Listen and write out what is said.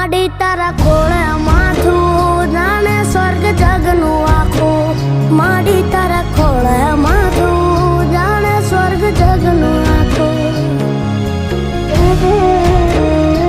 માડી તારા કોળે